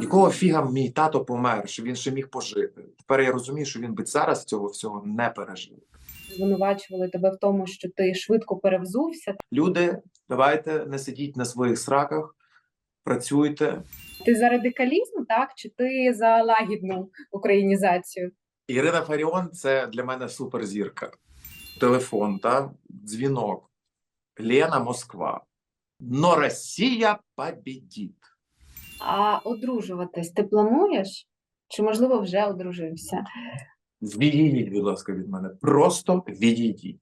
Якого фіга мій тато помер, що він ще міг пожити? Тепер я розумію, що він би зараз цього всього не пережив. звинувачували тебе в тому, що ти швидко перевзувся. Люди, давайте не сидіть на своїх сраках, працюйте. Ти за радикалізм, так чи ти за лагідну українізацію? Ірина Фаріон це для мене суперзірка. Телефон, та дзвінок. Лена Москва. Но Росія побідіть. А одружуватись ти плануєш? Чи можливо вже одружився? Відійдіть, будь ласка, від мене. Просто відійдіть.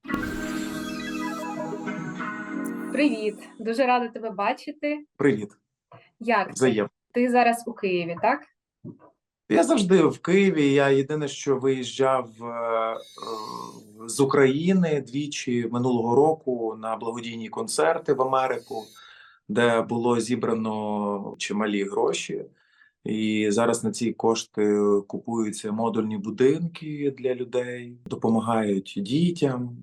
Привіт, дуже рада тебе бачити. Привіт. Як? Взаєм. ти зараз у Києві, так? Я завжди в Києві. Я єдине, що виїжджав е, е, з України двічі минулого року на благодійні концерти в Америку, де було зібрано чималі гроші. І зараз на ці кошти купуються модульні будинки для людей, допомагають дітям.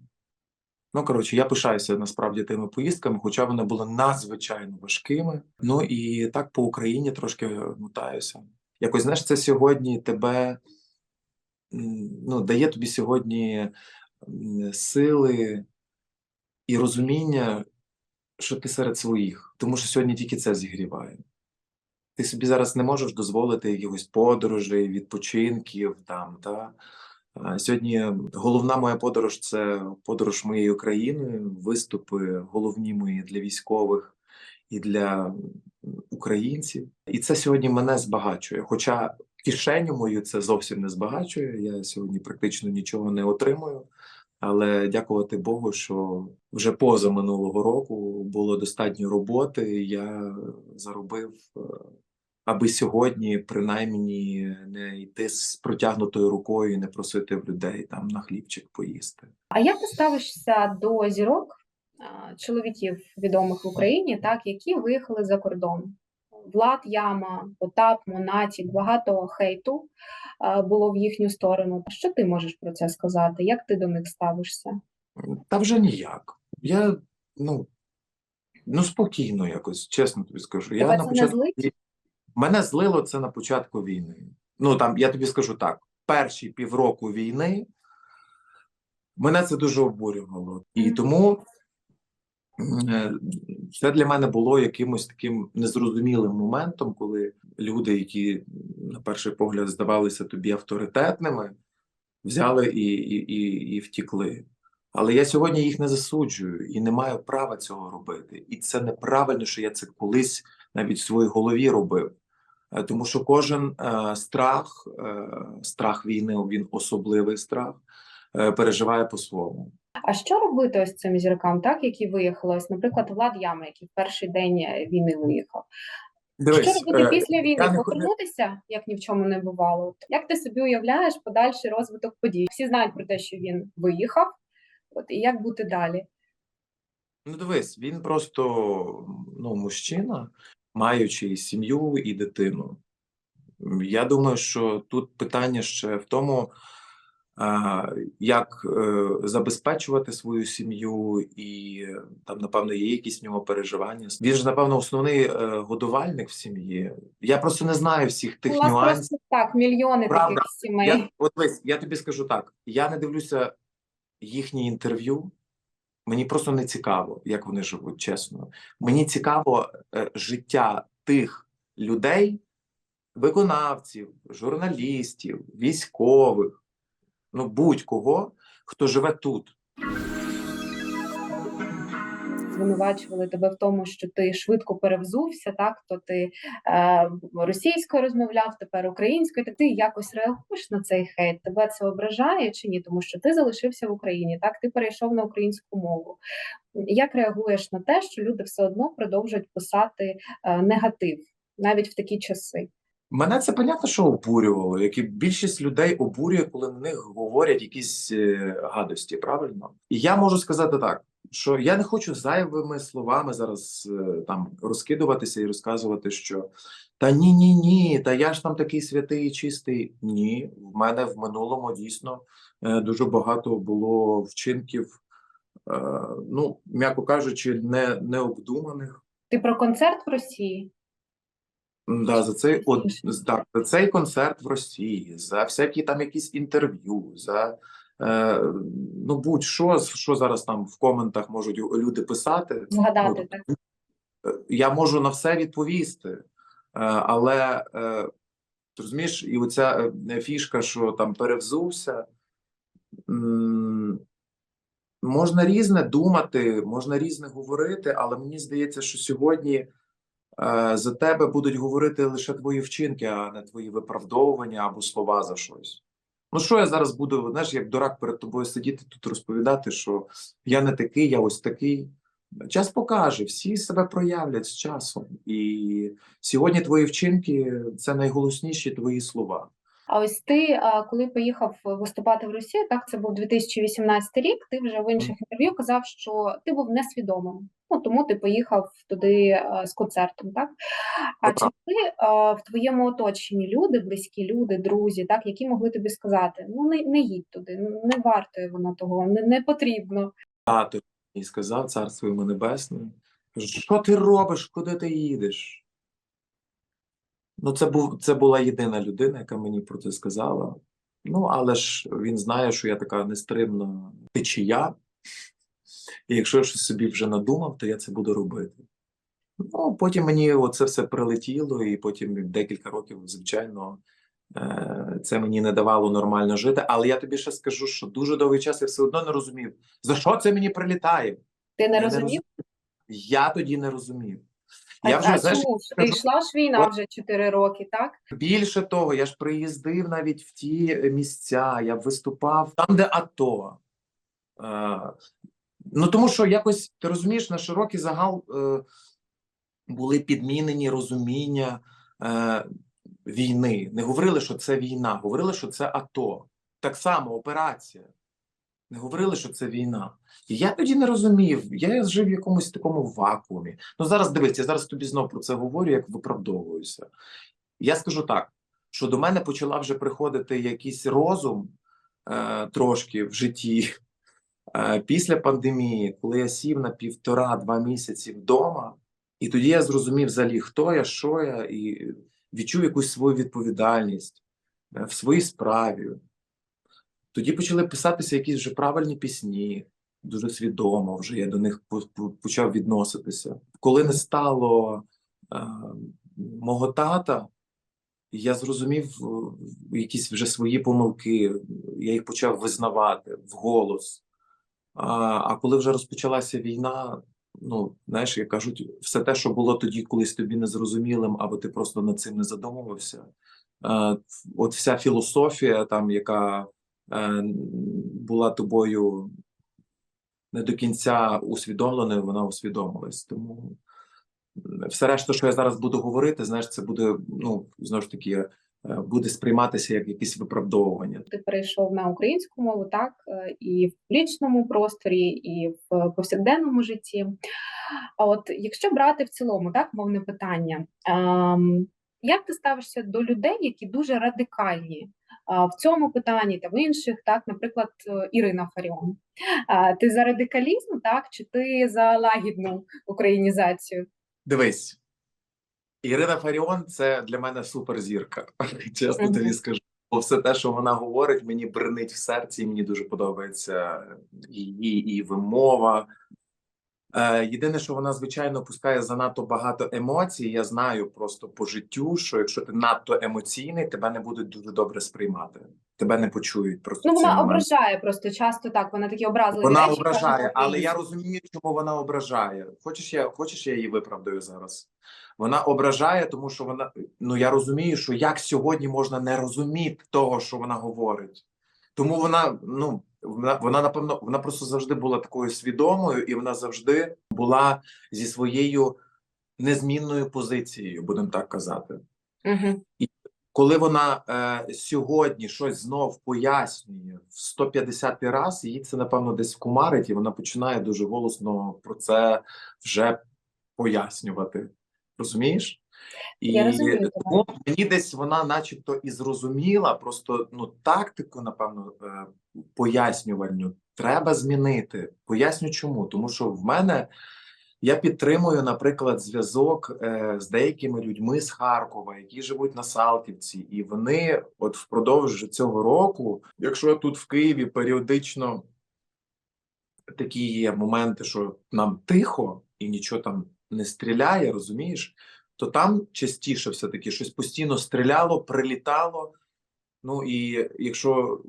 Ну, коротше, я пишаюся насправді тими поїздками, хоча вони були надзвичайно важкими. Ну і так по Україні трошки мотаюся. Якось знаєш, це сьогодні тебе ну, дає тобі сьогодні сили і розуміння, що ти серед своїх, тому що сьогодні тільки це зігріває. Ти собі зараз не можеш дозволити якихось подорожей, відпочинків там. Та? Сьогодні головна моя подорож це подорож моєю країною, виступи головні мої для військових і для українців. І це сьогодні мене збагачує. Хоча кишеню мою це зовсім не збагачує. Я сьогодні практично нічого не отримую. Але дякувати Богу, що вже поза минулого року було достатньо роботи. Я заробив, е, аби сьогодні принаймні не йти з протягнутою рукою і не просити в людей там на хлібчик поїсти. А як ти ставишся до зірок чоловіків відомих в Україні, так, які виїхали за кордон? Влад Яма, Потап, Монатік, багато хейту було в їхню сторону. Що ти можеш про це сказати? Як ти до них ставишся? Та вже ніяк. Я ну, ну спокійно якось, чесно тобі скажу. Я Тебе на це не злить? мене злило це на початку війни. Ну там я тобі скажу так: перші півроку війни мене це дуже обурювало. І Мгм. тому м, е, це для мене було якимось таким незрозумілим моментом, коли люди, які на перший погляд здавалися тобі авторитетними, взяли і, і, і, і втікли. Але я сьогодні їх не засуджую і не маю права цього робити. І це неправильно, що я це колись навіть в своїй голові робив. Е, Тому що кожен е, страх, е, страх війни, він особливий страх, е, переживає по-своєму. А що робити ось цим зіркам, так, які виїхали? Ось, наприклад, Влад Яма, який в перший день е, війни виїхав. Дивись, що робити е, після війни? не Повернутися, як ні в чому не бувало? Як ти собі уявляєш подальший розвиток подій? Всі знають про те, що він виїхав. От і як бути далі? Ну, дивись, він просто ну, мужчина, маючи сім'ю і дитину. Я думаю, що тут питання ще в тому, як е, забезпечувати свою сім'ю, і е, там, напевно, є якісь в нього переживання. Він ж, напевно, основний е, годувальник в сім'ї. Я просто не знаю всіх тих У нюансів. просто так мільйони Правда. таких сімей. Я, от дивись, я тобі скажу так: я не дивлюся їхні інтерв'ю. Мені просто не цікаво, як вони живуть, чесно. Мені цікаво е, життя тих людей, виконавців, журналістів, військових, ну будь-кого, хто живе тут. звинувачували тебе в тому, що ти швидко перевзувся, так то ти е, російською розмовляв, тепер українською. Так ти якось реагуєш на цей хейт? Тебе це ображає чи ні? Тому що ти залишився в Україні, так ти перейшов на українську мову. Як реагуєш на те, що люди все одно продовжують писати е, негатив навіть в такі часи? Мене це понятно, що обурювало, як і більшість людей обурює, коли на них говорять якісь е, гадості, правильно? І я можу сказати так, що я не хочу зайвими словами зараз е, там розкидуватися і розказувати, що та ні, ні, ні, та я ж там такий святий і чистий. Ні, в мене в минулому дійсно е, дуже багато було вчинків, ну м'яко кажучи, не необдуманих. Ти про концерт в Росії? Да, за цей от так, за цей концерт в Росії, за всякі там якісь інтерв'ю, за е, ну будь-що, що зараз там в коментах можуть люди писати. Згадати так. Е, Я можу на все відповісти, е, але е, розумієш, і оця е, фішка, що там перевзувся, можна різне думати, можна різне говорити, але мені здається, що сьогодні за тебе будуть говорити лише твої вчинки, а не твої виправдовування або слова за щось. Ну, що я зараз буду, знаєш, як дурак перед тобою сидіти тут розповідати, що я не такий, я ось такий. Час покаже, всі себе проявлять з часом. І сьогодні твої вчинки це найголосніші твої слова. А ось ти, коли поїхав виступати в Росію, так це був 2018 рік. Ти вже в інших інтерв'ю казав, що ти був несвідомим. Ну тому ти поїхав туди з концертом. Так а чи були а, в твоєму оточенні люди, близькі люди, друзі, так які могли тобі сказати: ну не, не їдь туди, не вартує воно того, не, не потрібно. Тато мені сказав, царство йому небесне. Що ти робиш? Куди ти їдеш? Ну, це був це була єдина людина, яка мені про це сказала. Ну, але ж він знає, що я така нестримна течія. І якщо я щось собі вже надумав, то я це буду робити. Ну, потім мені оце все прилетіло, і потім декілька років, звичайно, е, це мені не давало нормально жити. Але я тобі ще скажу, що дуже довгий час я все одно не розумів, за що це мені прилітає. Ти не Я розумів? Я тоді не розумів. А, Я вже, а знаєш, чому ж? скажу- Прийшла ж війна От- вже 4 роки, так? Більше того, я ж приїздив навіть в ті місця, я виступав там, де АТО. Е, ну тому що якось ти розумієш, на широкий загал е, були підмінені розуміння е, війни. Не говорили, що це війна, говорили, що це АТО. Так само операція. Не говорили, що це війна. І я тоді не розумів. Я жив в якомусь такому вакуумі. Ну зараз дивись, я зараз тобі знов про це говорю, як виправдовуюся. Я скажу так, що до мене почала вже приходити якийсь розум е, трошки в житті е, після пандемії, коли я сів на півтора-два місяці вдома, і тоді я зрозумів взагалі, хто я, що я, і відчув якусь свою відповідальність е, в своїй справі. Тоді почали писатися якісь вже правильні пісні, дуже свідомо вже я до них по- по- почав відноситися. Коли не стало е, мого тата, я зрозумів е, якісь вже свої помилки, я їх почав визнавати вголос. А, а коли вже розпочалася війна, ну знаєш, як кажуть, все те, що було тоді колись тобі незрозумілим, або ти просто над цим не задумувався. Е, от вся філософія, там, яка була тобою не до кінця усвідомленою, вона усвідомилась. Тому все решта, що я зараз буду говорити, знаєш, це буде, ну, знову ж таки, е, буде сприйматися як якесь виправдовування. Ти перейшов на українську мову, так е, і в публічному просторі, і в повсякденному житті. А от якщо брати в цілому, так, мовне питання, ем, як ти ставишся до людей, які дуже радикальні в цьому питанні та в інших, так, наприклад, е, Ірина Фаріон. Ти за радикалізм, так, чи ти за лагідну українізацію? Дивись, Ірина Фаріон це для мене суперзірка. Чесно тобі скажу. Бо все те, що вона говорить, мені бринить в серці, і мені дуже подобається її і вимова. Е, єдине, що вона, звичайно, пускає занадто багато емоцій. Я знаю просто по життю, що якщо ти надто емоційний, тебе не будуть дуже добре сприймати. Тебе не почують. Просто Ну, вона ображає просто часто так, вона такі образливі Вона речі ображає, але я розумію, чому вона ображає. Хочеш, я хочеш, я її виправдаю зараз. Вона ображає, тому що вона ну я розумію, що як сьогодні можна не розуміти того, що вона говорить. Тому вона, ну вона, вона напевно, вона просто завжди була такою свідомою, і вона завжди була зі своєю незмінною позицією, будемо так казати. Мгм. Коли вона е, сьогодні щось знов пояснює в 150 раз, її це напевно десь вкумарить, і вона починає дуже голосно про це вже пояснювати. Розумієш? І Я розумію тому мені десь вона, начебто, і зрозуміла, просто ну тактику, напевно, е, пояснювальню треба змінити. Поясню чому. Тому що в мене Я підтримую, наприклад, зв'язок е, з деякими людьми з Харкова, які живуть на Салтівці, і вони, от впродовж цього року, якщо тут в Києві періодично такі є моменти, що нам тихо і нічого там не стріляє, розумієш, то там частіше все-таки щось постійно стріляло, прилітало. Ну і якщо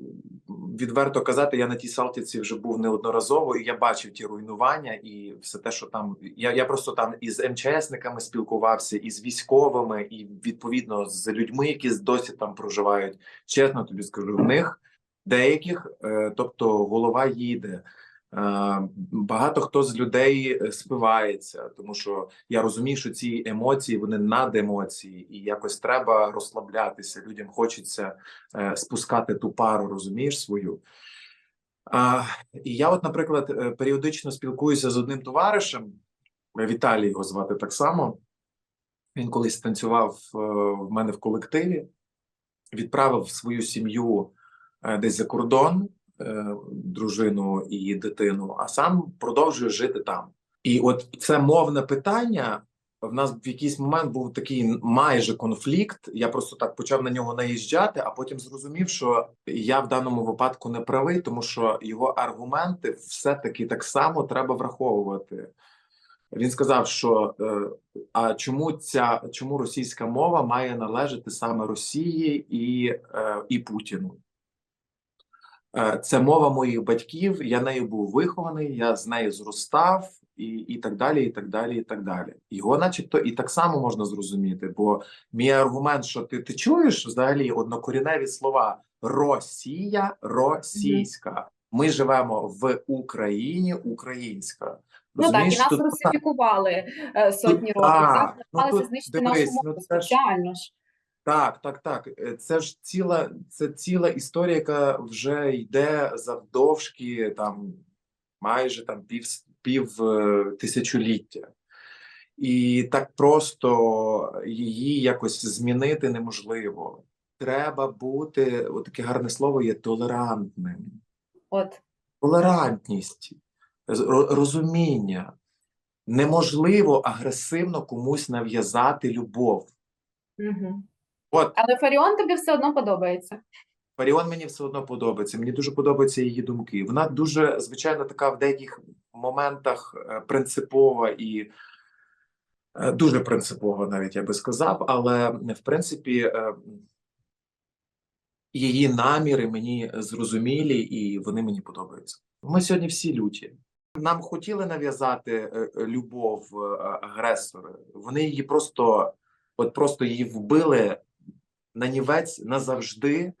відверто казати, я на тій Салтівці вже був неодноразово, і я бачив ті руйнування, і все те, що там я, я просто там із МЧСниками спілкувався, і з військовими, і відповідно з людьми, які досі там проживають. Чесно тобі скажу, в них деяких, е, тобто голова їде. Е, Багато хто з людей е, спивається, тому що я розумію, що ці емоції вони надемоції, і якось треба розслаблятися. Людям хочеться е, спускати ту пару, розумієш свою. І я, от, наприклад, періодично спілкуюся з одним товаришем, Віталій його звати так само. Він колись танцював в мене в колективі, відправив свою сім'ю десь за кордон, дружину і дитину, а сам продовжує жити там. І от це мовне питання. В нас в якийсь момент був такий майже конфлікт. Я просто так почав на нього наїжджати, а потім зрозумів, що я в даному випадку не правий, тому що його аргументи все-таки так само треба враховувати. Він сказав, що е, а чому ця чому російська мова має належати саме Росії і, е, і Путіну? Е, Це мова моїх батьків. Я нею був вихований, я з нею зростав, і, і так далі, і так далі, і так далі. Його, начебто, і так само можна зрозуміти. Бо мій аргумент, що ти, ти чуєш взагалі однокоріневі слова Росія, російська. Ми живемо в Україні, українська. Ну так, і нас тут- русифікували е, сотні років. а, Так, ну намагалися знищити нашу ну мову спеціально ж. Так, так, так. Е, Це ж ціла, це ціла історія, яка вже йде завдовжки там майже там пів, пів е, тисячоліття. І так просто її якось змінити неможливо. Треба бути, от таке гарне слово є толерантним. От Толерантність, розуміння. Неможливо агресивно комусь нав'язати любов. угу. От але Фаріон тобі все одно подобається. Фаріон мені все одно подобається. Мені дуже подобаються її думки. Вона дуже, звичайно, така в деяких моментах е, принципова і е, дуже принципова, навіть я би сказав. Але в принципі е, її наміри мені зрозумілі і вони мені подобаються. Ми сьогодні всі люті. Нам хотіли нав'язати любов агресори. Вони її просто, от просто її вбили на нівець назавжди.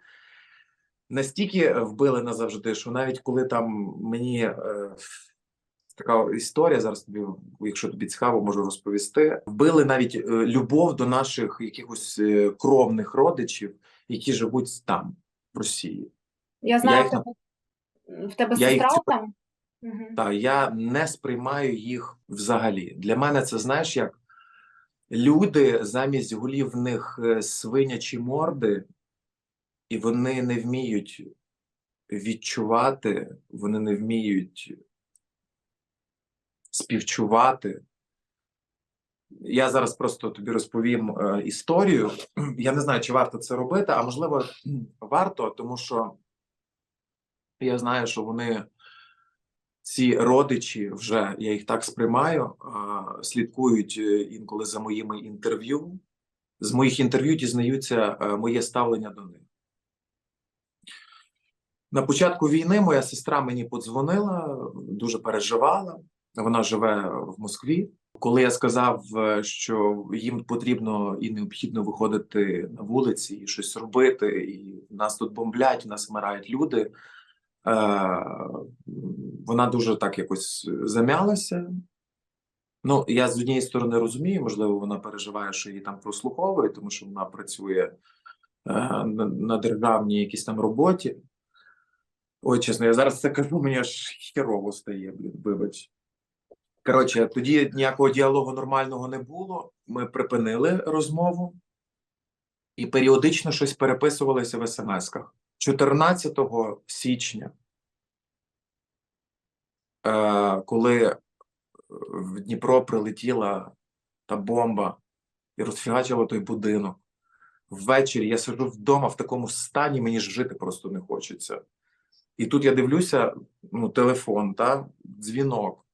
Настільки вбили назавжди, що навіть коли там мені е, така історія зараз тобі, якщо тобі цікаво, можу розповісти. Вбили навіть е, любов до наших якихось е, кровних родичів, які живуть там, в Росії. Я знаю, їх в тебе, я сестра там. Угу. Та я не сприймаю їх взагалі. Для мене це знаєш, як люди замість голівних е, свинячі морди, і вони не вміють відчувати, вони не вміють співчувати. Я зараз просто тобі розповім е, історію. Я не знаю, чи варто це робити, а можливо, варто, тому що я знаю, що вони ці родичі вже я їх так сприймаю, слідкують е, інколи за моїми інтерв'ю. З моїх інтерв'ю дізнаються е, моє ставлення до них. На початку війни моя сестра мені подзвонила, дуже переживала. Вона живе в Москві. Коли я сказав, е, що їм потрібно і необхідно виходити на вулиці і щось робити, і нас тут бомблять, нас вмирають люди. Е, вона дуже так якось замялася. Ну, я з однієї сторони розумію, можливо, вона переживає, що її там прослуховує, тому що вона працює е, на, на державній якійсь там роботі. Ой, чесно, я зараз це кажу, мені аж херово стає, блін, вибач. Коротше, тоді ніякого діалогу нормального не було. Ми припинили розмову і періодично щось переписувалося в смс-ках. 14 січня, е, коли в Дніпро прилетіла та бомба і розфігачила той будинок. Ввечері я сиджу вдома в такому стані, мені ж жити просто не хочеться. І тут я дивлюся, ну, телефон, та, дзвінок.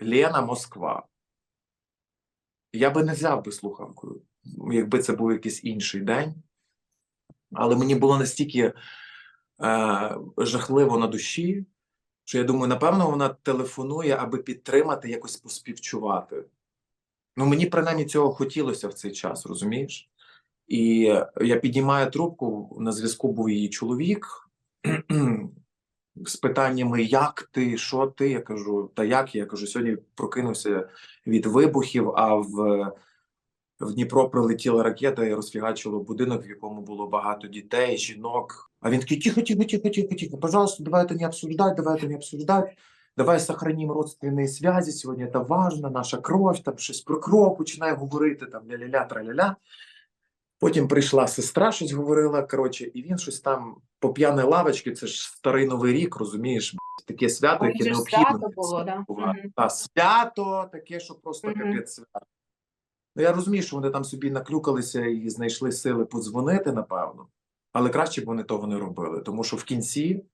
Лена Москва. Я би не взяв би слухавкою, якби це був якийсь інший день. Але мені було настільки е, жахливо на душі, що я думаю, напевно, вона телефонує, аби підтримати, якось поспівчувати. Ну, мені принаймні цього хотілося в цей час, розумієш? І я піднімаю трубку, на зв'язку був її чоловік з питаннями, як ти, що ти? Я кажу, та як я кажу, сьогодні прокинувся від вибухів, а в, в Дніпро прилетіла ракета і розфігачила будинок, в якому було багато дітей, жінок. А він такий, тихо, тихо, тихо, тихо, тихо, пожалуйста, давайте не обсуждать, давайте не обсуждать. Давай сохраним родственные связи, сьогодні це важно, наша кров, там щось про кров починає говорити, там ля-ля-ля, траля-ля. Потім прийшла сестра, щось говорила, коротше, і він щось там по п'яnej лавочці, це ж старий новий рік, розумієш, таке свято, яке необхідно. свято було, да? Мгм. Та, свято таке, що просто Мгм. капець свято. Ну, я розумію, що вони там собі наклюкалися і знайшли сили подзвонити, напевно, але краще б вони того не робили, тому що в кінці,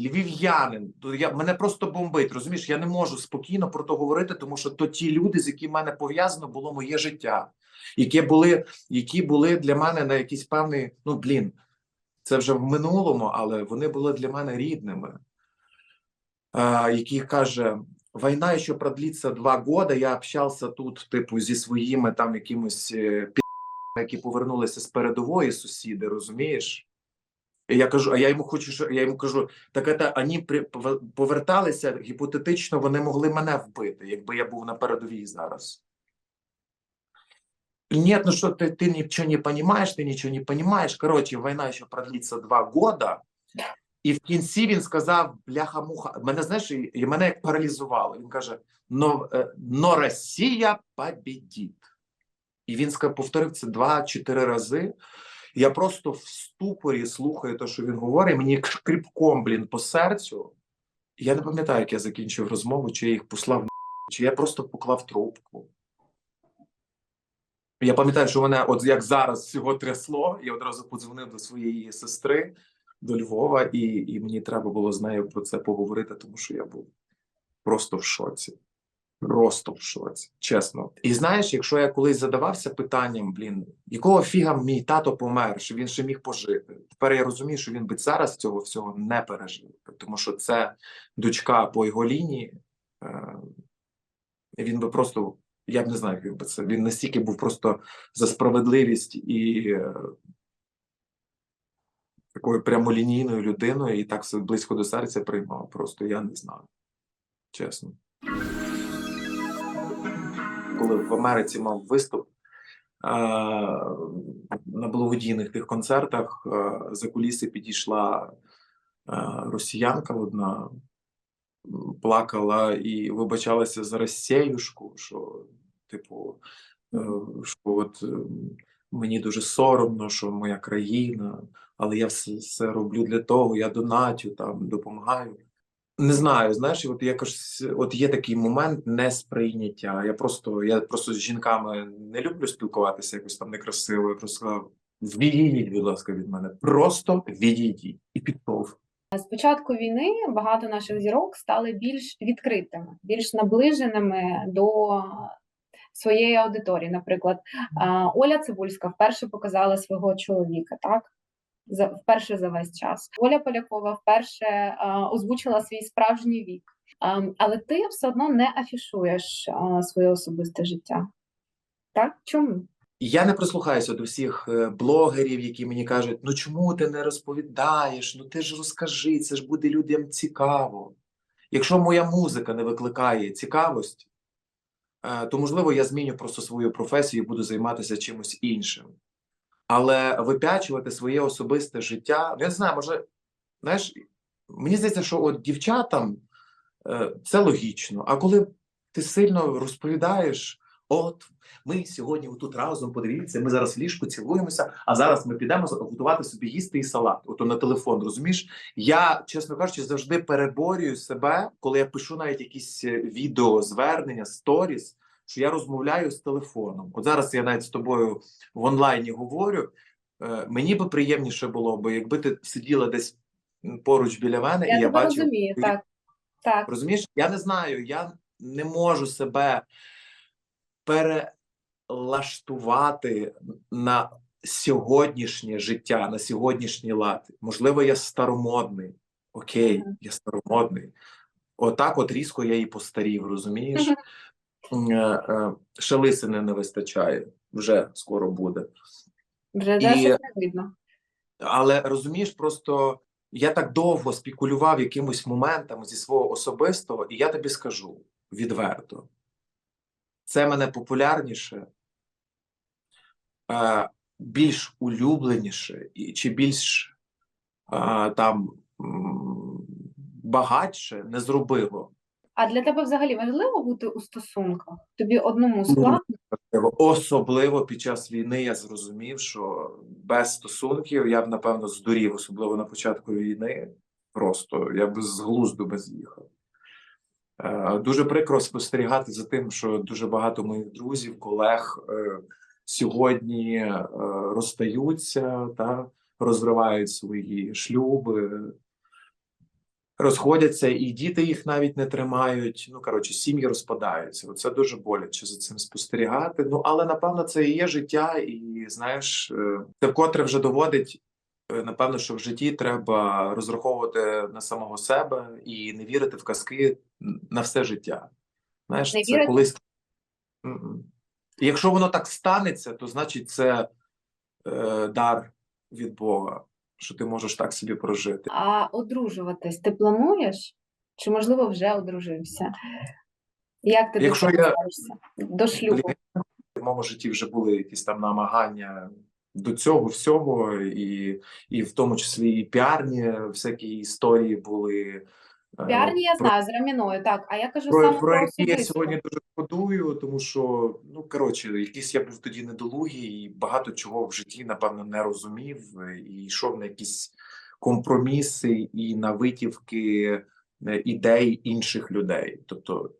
львів'янин, я, мене просто бомбить, розумієш, я не можу спокійно про то говорити, тому що то ті люди, з якими мене пов'язано було моє життя, які були, які були для мене на якийсь певний, ну, блін, це вже в минулому, але вони були для мене рідними. А, який каже: війна еще продлится два года. Я общався тут, типу, зі своїми там якимось е, пі***ми, які повернулися з передової сусіди, розумієш? І я кажу, а я йому хочу, що- я йому кажу, так це вони при, пов- поверталися, гіпотетично вони могли мене вбити, якби я був на передовій зараз. Нет, ну что ты, ты ничего не понимаешь, ты ничего не понимаешь. Короче, війна ще продлится два года. І в кінці він сказав: бляха-муха, мене знаєш, і, мене як паралізувало. Він каже: но, е, но Росія побідіть. І він повторив це два-чотири рази. Я просто в ступорі слухаю те, що він говорить. Мені як шкріпком, блін, по серцю. Я не пам'ятаю, як я закінчив розмову, чи я їх послав, чи я просто поклав трубку. Я пам'ятаю, що мене, от як зараз всього трясло, я одразу подзвонив до своєї сестри до Львова, і, і мені треба було з нею про це поговорити, тому що я був просто в шоці. Просто в шоці, чесно. І знаєш, якщо я колись задавався питанням, блін, якого фіга мій тато помер, що він ще міг пожити. Тепер я розумію, що він би зараз цього всього не пережив, тому що це дочка по його лінії. Е, він би просто, я б не знаю, як він би це. Він настільки був просто за справедливість і е, такою прямолінійною людиною, і так все близько до серця приймав. Просто я не знаю. Чесно. Коли в Америці мав виступ е, на благодійних тих концертах, е, за куліси підійшла е, росіянка одна, плакала і вибачалася за Росіюшку, що, типу, е, що от е, мені дуже соромно, що моя країна, але я все, все роблю для того, я донатю там, допомагаю. Не знаю, знаєш, от якось от є такий момент несприйняття. Я просто я просто з жінками не люблю спілкуватися якось там некрасиво. Я просто відійдіть, будь ласка, від мене. Просто відійдіть і пішов. З початку війни багато наших зірок стали більш відкритими, більш наближеними до своєї аудиторії. Наприклад, Оля Цибульська вперше показала свого чоловіка, так? За вперше за весь час. Оля Полякова вперше озвучила свій справжній вік. Але ти все одно не афішуєш своє особисте життя. Так? Чому? Я не прислухаюся до всіх е, блогерів, які мені кажуть: ну чому ти не розповідаєш? Ну ти ж розкажи, це ж буде людям цікаво. Якщо моя музика не викликає цікавості, то можливо я зміню просто свою професію і буду займатися чимось іншим. Але випячувати своє особисте життя, ну, я не знаю, може, знаєш, мені здається, що от дівчатам е, це логічно. А коли ти сильно розповідаєш От ми сьогодні тут разом подивіться, ми зараз в ліжку цілуємося, а зараз ми підемо готувати собі їсти і салат. Ото на телефон, розумієш? Я, чесно кажучи, завжди переборюю себе, коли я пишу навіть якісь е, відео, звернення, сторіс, що я розмовляю з телефоном. От зараз я навіть з тобою в онлайні говорю. Е, Мені би приємніше було би, якби ти сиділа десь поруч біля мене, Я і я бачив. розумію, так. Так. Розумієш, я не знаю, я не можу себе перелаштувати на сьогоднішнє життя, на сьогоднішній лад. Можливо, я старомодний. Окей, я старомодний. Отак, от різко я і постарів, розумієш? Е, е, Ще лисини не вистачає, вже скоро буде. Вже І- не видно. Але розумієш, просто я так довго спекулював якимось моментами зі свого особистого, і я тобі скажу відверто: це мене популярніше, е, більш улюбленіше чи більш е, там багатше не зробило. А для тебе взагалі важливо бути у стосунках? Тобі Ну, одному складно? Особливо під час війни я зрозумів, що без стосунків я б напевно здурів, особливо на початку війни. Просто я б з глузду би з'їхав. Е, Дуже прикро спостерігати за тим, що дуже багато моїх друзів, колег е, сьогодні е, розстаються та розривають свої шлюби, розходяться, і діти їх навіть не тримають. Ну коротше, сім'ї розпадаються. Це дуже боляче за цим спостерігати. Ну але напевно це і є життя, і знаєш, це вкотре вже доводить. Напевно, що в житті треба розраховувати на самого себе і не вірити в казки на все життя. Знаєш, Не це колись. І якщо воно так станеться, то значить це е, дар від Бога, що ти можеш так собі прожити. А одружуватись ти плануєш? Чи, можливо, вже одружився? Як ти Якщо я- До шлюбу? В моєму житті вже були якісь там намагання до цього всього, і, і в тому числі і піарні всякі історії були. Піарні я про- знаю, з Раміною, так. А я кажу про, саме про про які я сьогодні дуже шкодую, тому що ну коротше, якийсь я був тоді недолугий і багато чого в житті, напевно, не розумів і йшов на якісь компроміси і на витівки е, ідей інших людей. Тобто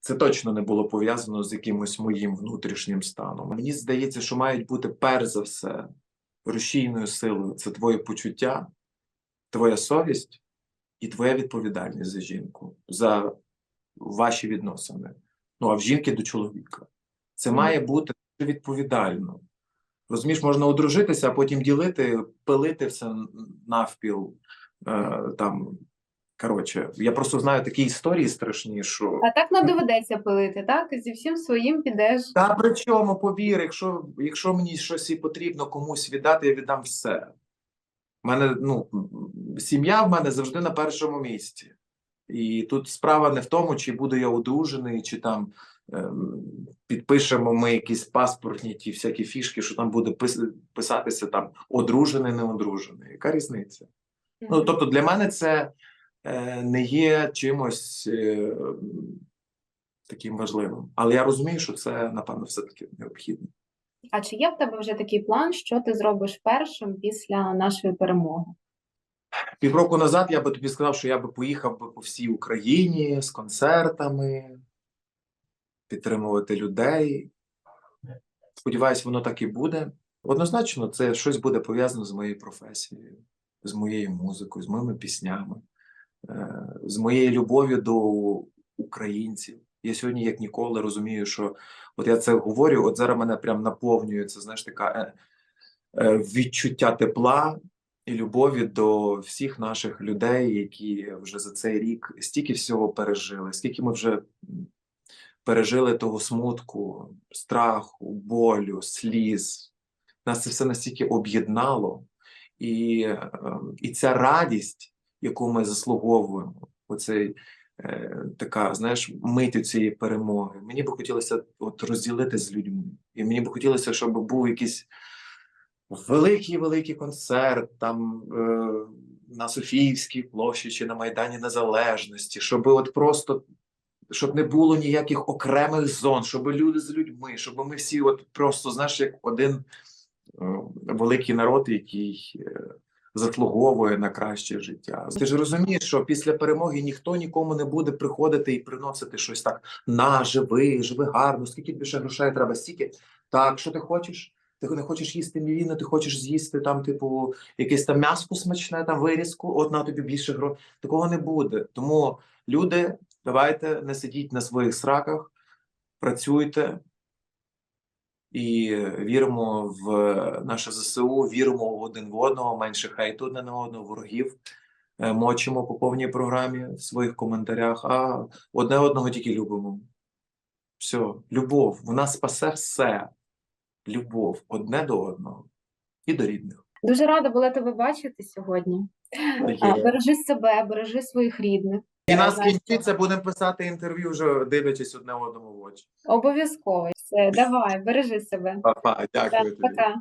це точно не було пов'язано з якимось моїм внутрішнім станом. Мені здається, що мають бути перш за все рушійною силою це твоє почуття, твоя совість і твоя відповідальність за жінку, за ваші відносини. Ну а в жінки до чоловіка. Це Мгм. має бути дуже відповідально. Розумієш, можна одружитися, а потім ділити, пилити все навпіл. Е, там, коротше, я просто знаю такі історії страшні, що. А так не доведеться пилити, так? Зі всім своїм підеш. Та при чому, повір, якщо, якщо мені щось і потрібно комусь віддати, я віддам все. Мене, ну, сім'я в мене завжди на першому місці. І тут справа не в тому, чи буду я одружений, чи там ем, підпишемо ми якісь паспортні ті всякі фішки, що там буде пис- писатися там одружений, не одружений. Яка різниця? Ну, тобто для мене це е, не є чимось е, таким важливим. Але я розумію, що це, напевно, все-таки необхідно. А чи є в тебе вже такий план, що ти зробиш першим після нашої перемоги? Півроку назад я би тобі сказав, що я би поїхав би по всій Україні з концертами, підтримувати людей. Сподіваюсь, воно так і буде. Однозначно, це щось буде пов'язано з моєю професією, з моєю музикою, з моїми піснями, е, з моєю любов'ю до українців. Я сьогодні, як ніколи, розумію, що от я це говорю, от зараз мене прям наповнює це, знаєш, така е, е, відчуття тепла і любові до всіх наших людей, які вже за цей рік стільки всього пережили, скільки ми вже пережили того смутку, страху, болю, сліз. Нас це все настільки об'єднало, і, е, і ця радість, яку ми заслуговуємо, оцей така, знаєш, мить цієї перемоги. Мені би хотілося от розділити з людьми. І мені би хотілося, щоб був якийсь великий великий концерт там е, на Софіївській площі чи на Майдані Незалежності, щоб от просто щоб не було ніяких окремих зон, щоб люди з людьми, щоб ми всі, от просто знаєш, як один е, великий народ, який е, заслуговує на краще життя. Ти ж розумієш, що після перемоги ніхто нікому не буде приходити і приносити щось так на живи, живи гарно, скільки ще грошей треба, стільки. Так, що ти хочеш? Ти не хочеш їсти мівіну, ти хочеш з'їсти там, типу, якесь там м'яско смачне, там вирізку, от на тобі більше грошей. Такого не буде. Тому люди, давайте не сидіть на своїх сраках, працюйте і віримо в наше ЗСУ, віримо в один в одного, менше хейту одне на одного, ворогів. е, Мочимо по повній програмі в своїх коментарях, а одне одного тільки любимо. Все, любов, вона спасе все. Любов одне до одного і до рідних. Дуже рада була тебе бачити сьогодні. Є. Бережи себе, бережи своїх рідних. І нас Знаєш, кінчиться, будемо писати інтерв'ю, вже дивлячись одне одному в очі. Обов'язково. Все, давай, бережи себе. Па-па, дякую тобі. пока.